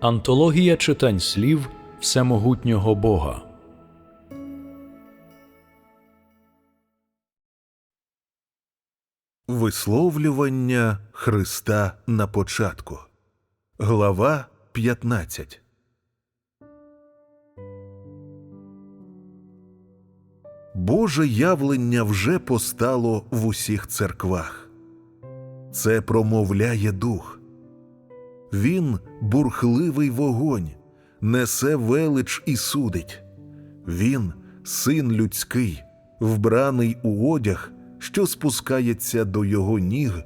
Антологія читань слів Всемогутнього Бога. Висловлювання Христа на початку. Глава 15. Боже явлення вже постало в усіх церквах. Це промовляє дух. Він бурхливий вогонь, несе велич і судить. Він син людський, вбраний у одяг, що спускається до його ніг,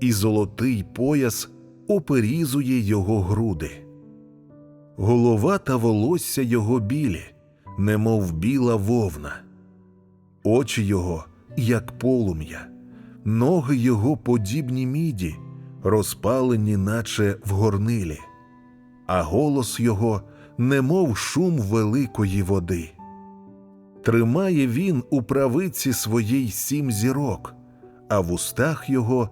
і золотий пояс оперізує його груди. Голова та волосся його білі, немов біла вовна, очі його, як полум'я, ноги його подібні міді, розпалені, наче в горнилі, а голос його, немов шум великої води. Тримає він у правиці своїй сім зірок, а в устах його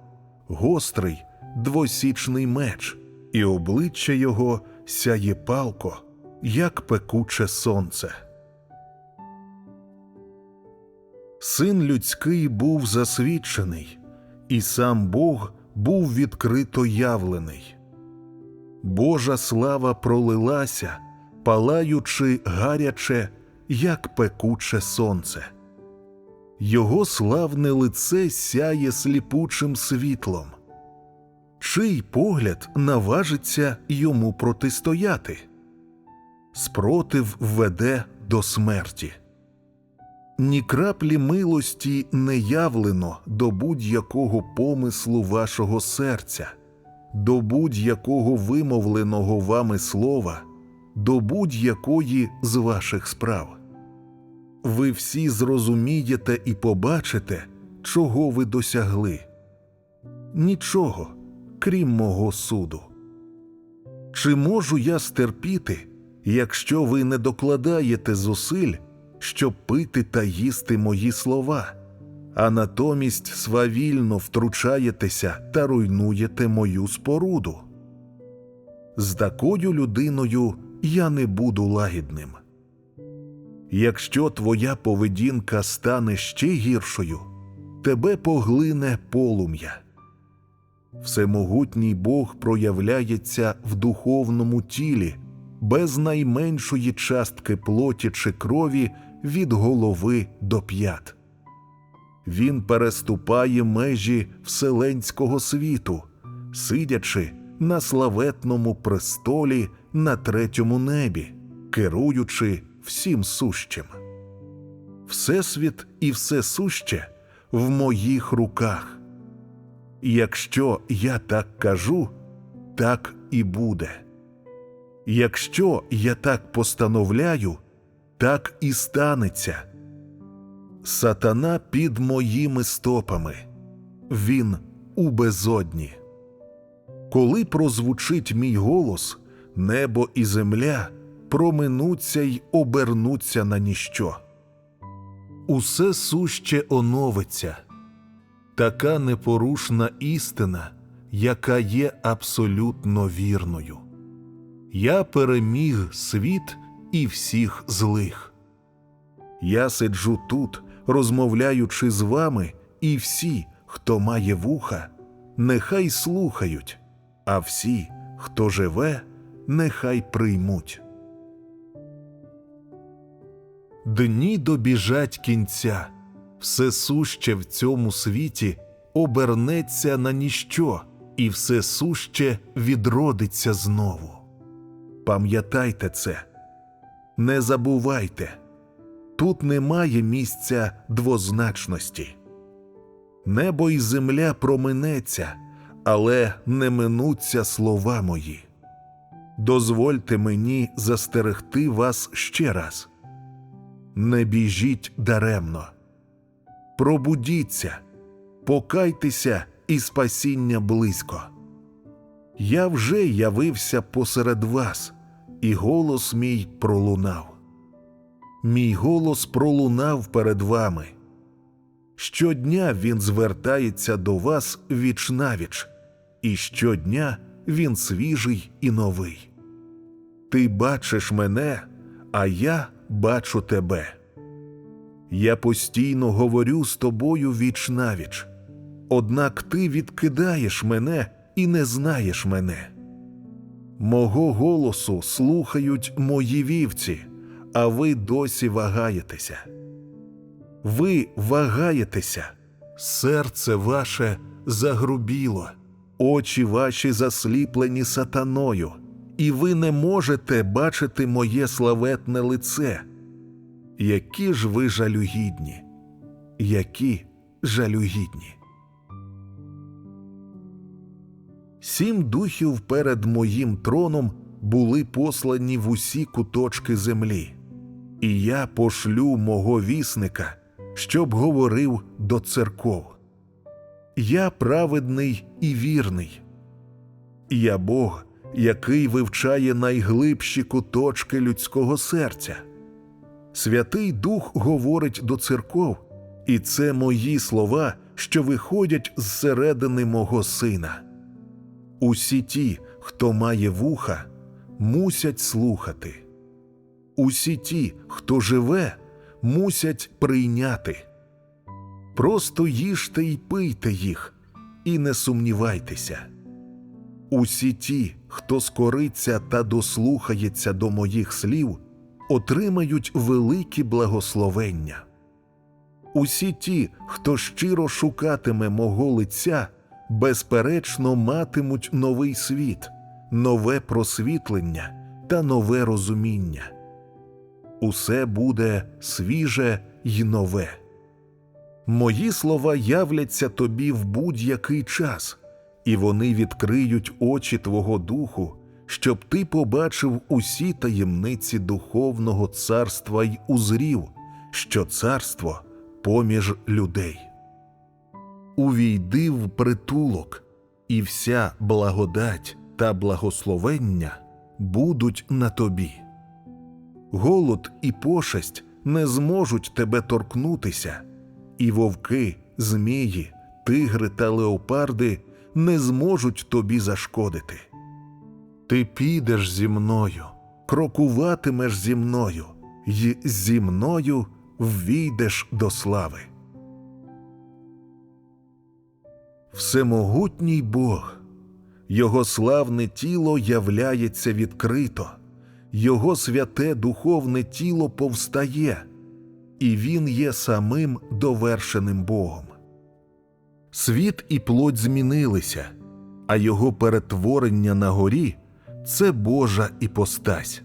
гострий двосічний меч, і обличчя його сяє палко, як пекуче сонце. Син людський був засвідчений, і сам Бог був відкрито явлений. Божа слава пролилася, палаючи гаряче, як пекуче сонце. Його славне лице сяє сліпучим світлом. Чий погляд наважиться йому протистояти? Спротив веде до смерті. Ні краплі милості не явлено до будь-якого помислу вашого серця, до будь-якого вимовленого вами слова, до будь-якої з ваших справ. Ви всі зрозумієте і побачите, чого ви досягли. Нічого, крім мого суду. Чи можу я стерпіти, якщо ви не докладаєте зусиль, щоб пити та їсти мої слова, а натомість свавільно втручаєтеся та руйнуєте мою споруду? З такою людиною я не буду лагідним. Якщо твоя поведінка стане ще гіршою, тебе поглине полум'я. Всемогутній Бог проявляється в духовному тілі без найменшої частки плоті чи крові від голови до п'ят. Він переступає межі вселенського світу, сидячи на славетному престолі на третьому небі, керуючи всім сущим. Всесвіт і все суще в моїх руках. Якщо я так кажу, так і буде. Якщо я так постановляю, так і станеться. Сатана під моїми стопами, він у безодні. Коли прозвучить мій голос, небо і земля проминуться й обернуться на ніщо. Усе суще оновиться, така непорушна істина, яка є абсолютно вірною. Я переміг світ і всіх злих. Я сиджу тут, розмовляючи з вами, і всі, хто має вуха, нехай слухають, а всі, хто живе, нехай приймуть. Дні добіжать кінця, все суще в цьому світі обернеться на ніщо, і все суще відродиться знову. Пам'ятайте це, не забувайте, тут немає місця двозначності. Небо і земля проминеться, але не минуться слова мої. Дозвольте мені застерегти вас ще раз. Не біжіть даремно. Пробудіться, покайтеся і спасіння близько. Я вже явився посеред вас, і голос мій пролунав. Мій голос пролунав перед вами. Щодня він звертається до вас віч навіч, і щодня він свіжий і новий. Ти бачиш мене, а я бачу тебе. Я постійно говорю з тобою віч навіч, однак ти відкидаєш мене і не знаєш мене. Мого голосу слухають мої вівці, а ви досі вагаєтеся. Ви вагаєтеся, серце ваше загрубіло, очі ваші засліплені сатаною, і ви не можете бачити моє славетне лице. Які ж ви жалюгідні, які жалюгідні. Сім духів перед моїм троном були послані в усі куточки землі, і я пошлю мого вісника, щоб говорив до церков. Я праведний і вірний. Я Бог, який вивчає найглибші куточки людського серця. Святий Дух говорить до церков, і це мої слова, що виходять зсередини мого сина. Усі ті, хто має вуха, мусять слухати. Усі ті, хто живе, мусять прийняти. Просто їжте й пийте їх, і не сумнівайтеся. Усі ті, хто скориться та дослухається до моїх слів, отримають великі благословення. Усі ті, хто щиро шукатиме мого лиця, безперечно матимуть новий світ, нове просвітлення та нове розуміння. Усе буде свіже й нове. Мої слова являться тобі в будь-який час, і вони відкриють очі твого духу, щоб ти побачив усі таємниці духовного царства й узрів, що царство поміж людей. Увійди в притулок, і вся благодать та благословення будуть на тобі. Голод і пошесть не зможуть тебе торкнутися, і вовки, змії, тигри та леопарди не зможуть тобі зашкодити. Ти підеш зі мною, крокуватимеш зі мною, й зі мною ввійдеш до слави. Всемогутній Бог, Його славне тіло являється відкрито, Його святе духовне тіло повстає, і Він є самим довершеним Богом. Світ і плоть змінилися, а Його перетворення на горі це Божа іпостась.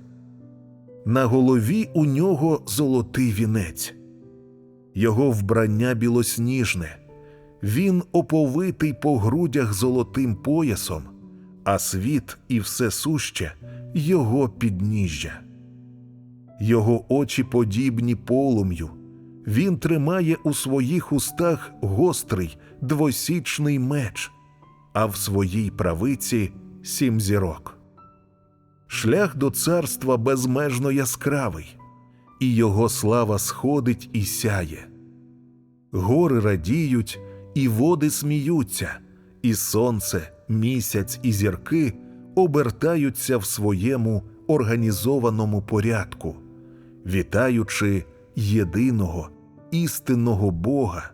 На голові у нього золотий вінець, його вбрання білосніжне, він оповитий по грудях золотим поясом, а світ і все суще його підніжжя. Його очі подібні полум'ю, він тримає у своїх устах гострий двосічний меч, а в своїй правиці сім зірок. Шлях до царства безмежно яскравий, і його слава сходить і сяє. Гори радіють, і води сміються, і сонце, місяць і зірки обертаються в своєму організованому порядку, вітаючи єдиного істинного Бога,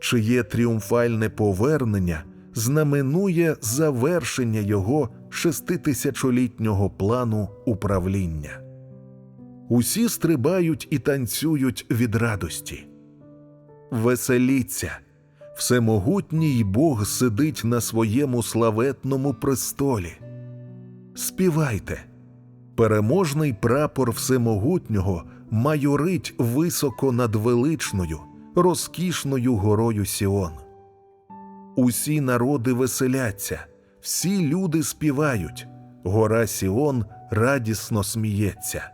чиє тріумфальне повернення знаменує завершення його шеститисячолітнього плану управління. Усі стрибають і танцюють від радості. Веселіться, всемогутній Бог сидить на своєму славетному престолі. Співайте, переможний прапор всемогутнього майорить високо над величною, розкішною горою Сіон. Усі народи веселяться, всі люди співають, гора Сіон радісно сміється,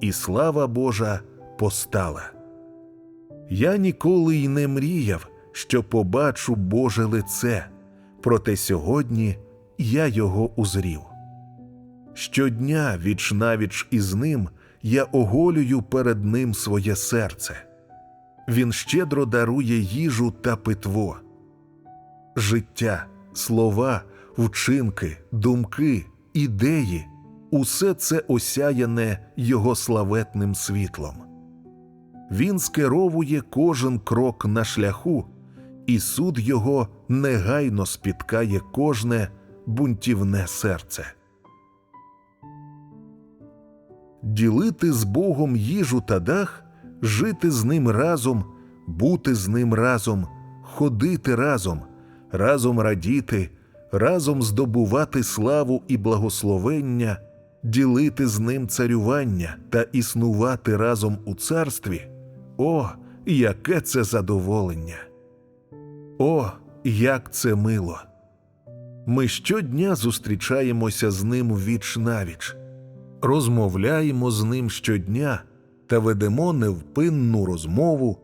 і слава Божа постала. Я ніколи й не мріяв, що побачу Боже лице, проте сьогодні я його узрів. Щодня віч навіч із ним я оголюю перед ним своє серце. Він щедро дарує їжу та питво. Життя, слова, вчинки, думки, ідеї усе це осяяне Його славетним світлом. Він скеровує кожен крок на шляху, і суд Його негайно спіткає кожне бунтівне серце. Ділити з Богом їжу та дах, жити з ним разом, бути з ним разом, ходити разом, разом радіти, разом здобувати славу і благословення, ділити з ним царювання та існувати разом у царстві. О, яке це задоволення! О, як це мило! Ми щодня зустрічаємося з ним віч навіч, розмовляємо з ним щодня та ведемо невпинну розмову.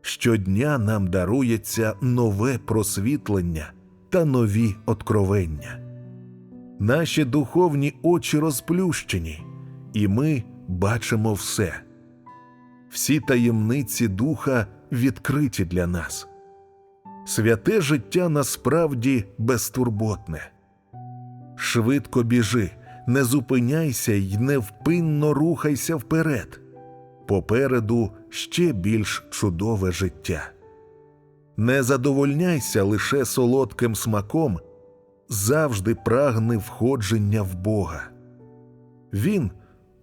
Щодня нам дарується нове просвітлення та нові откровення. Наші духовні очі розплющені, і ми бачимо все. Всі таємниці духа відкриті для нас. Святе життя насправді безтурботне. Швидко біжи, не зупиняйся й невпинно рухайся вперед. Попереду ще більш чудове життя. Не задовольняйся лише солодким смаком, завжди прагни входження в Бога. Він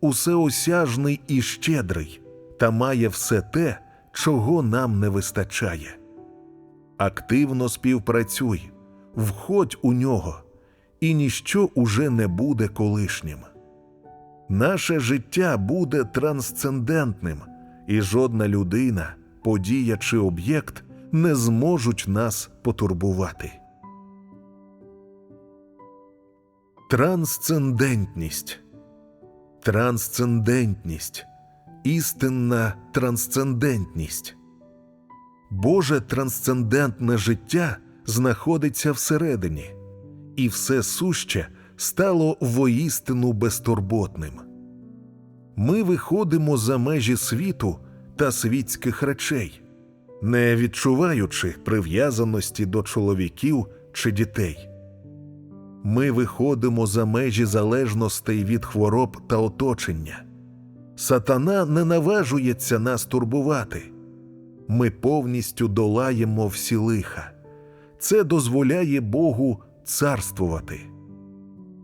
усеосяжний і щедрий та має все те, чого нам не вистачає. Активно співпрацюй, входь у нього, і ніщо уже не буде колишнім. Наше життя буде трансцендентним, і жодна людина, подія чи об'єкт не зможуть нас потурбувати. Трансцендентність. Трансцендентність. Істинна трансцендентність. Боже трансцендентне життя знаходиться всередині, і все суще стало воістину безтурботним. Ми виходимо за межі світу та світських речей, не відчуваючи прив'язаності до чоловіків чи дітей. Ми виходимо за межі залежностей від хвороб та оточення. Сатана не наважується нас турбувати. Ми повністю долаємо всі лиха. Це дозволяє Богу царствувати.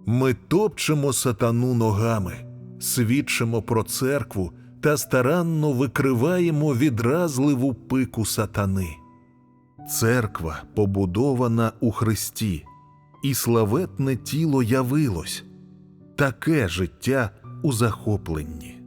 Ми топчемо сатану ногами, свідчимо про церкву та старанно викриваємо відразливу пику сатани. Церква побудована у Христі, і славетне тіло явилось, таке життя у захопленні.